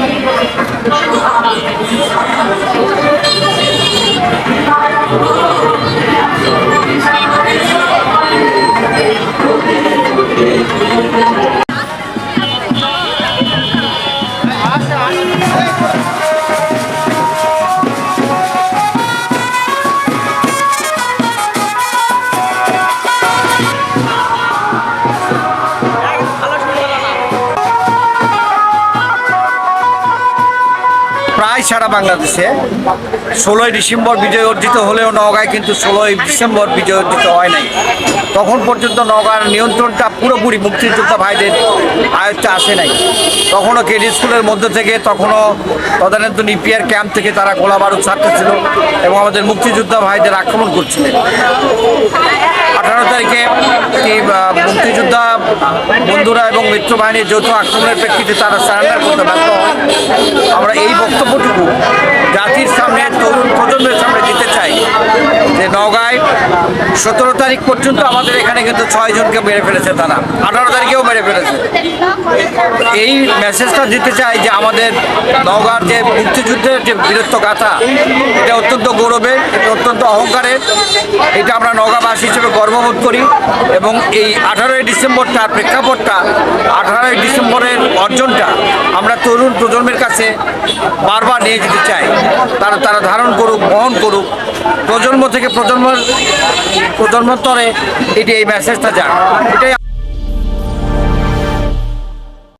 ขอบคุณครับ সারা বাংলাদেশে ষোলোই ডিসেম্বর বিজয় অর্জিত হলেও নওগাঁয় কিন্তু ষোলোই ডিসেম্বর বিজয় অর্জিত হয় নাই। তখন পর্যন্ত নওগাঁর নিয়ন্ত্রণটা পুরোপুরি মুক্তিযোদ্ধা ভাইদের আয়ত্তে আসে নাই। তখনও কেডি স্কুলের মধ্যে থেকে তখনও তদানীন্তন ইপিআর ক্যাম্প থেকে তারা গোলা বারুদ ছাড়তেছিল এবং আমাদের মুক্তিযোদ্ধা ভাইদের আক্রমণ করছিলেন। আঠারো তারিখে বন্ধুরা এবং মিত্র বাহিনীর যৌথ আক্রমণের প্রেক্ষিতে তারা সারেন্ডার করতে ব্যর্থ হয়। আমরা এই বক্তব্যটুকু জাতির সামনে, তরুণ প্রজন্মের সামনে দিতে চাই। যে নওগাঁয় সতেরো তারিখ পর্যন্ত আমাদের এখানে কিন্তু ছয় জনকে মেরে ফেলেছে তারা। আঠারো তারিখেও মেরে ফেলেছে। এই মেসেজটা দিতে চাই যে আমাদের নওগাঁর যে মুক্তিযুদ্ধের যে বীরত্ব গাথা, এটা অত্যন্ত গৌরবের, এটা অত্যন্ত অহংকারের। এটা আমরা নওগাঁবাসী হিসেবে গর্ববোধ করি এবং এই আঠারোই ডিসেম্বরটার প্রেক্ষাপটটা, আঠারোই ডিসেম্বরের অর্জনটা আমরা তরুণ প্রজন্মের কাছে বারবার নিয়ে যেতে চাই। তারা তারা ধারণ করুক, বহন করুক, প্রজন্ম থেকে প্রজন্ম প্রজন্মতরে এটি এই মেসেজটা যায় এটাই